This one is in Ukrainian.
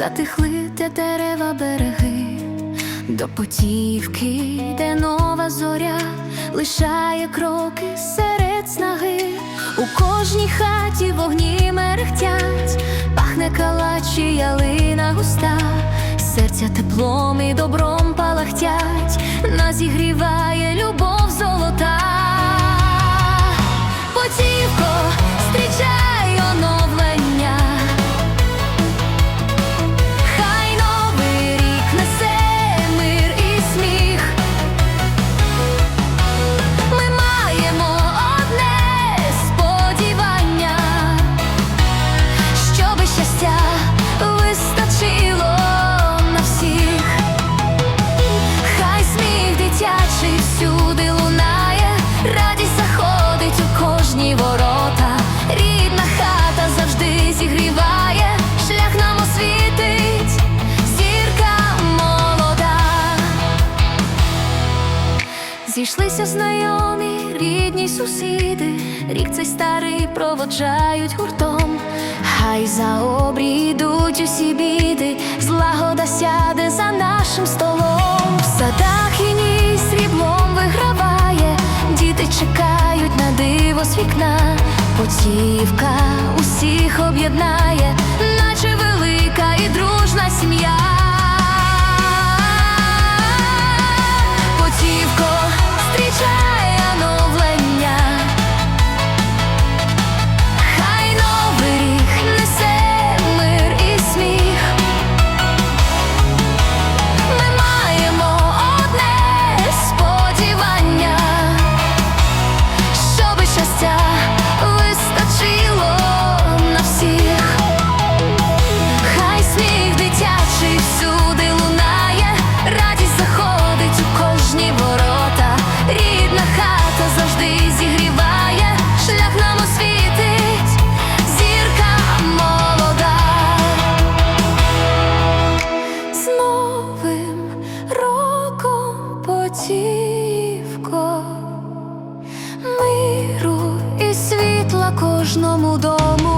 затихли те дерева береги, до потівки, де нова зоря лишає кроки серед снаги. У кожній хаті вогні мерехтять, пахне калачі ялина густа, серця теплом і добром Зійшлися знайомі, рідні сусіди, рік цей старий проводжають гуртом. Хай за обрій йдуть усі біди, злагода сяде за нашим столом. В садах і ні сріблом виграває, діти чекають на диво з вікна. Потівка усіх об'єднає, домівко, миру і світла кожному дому.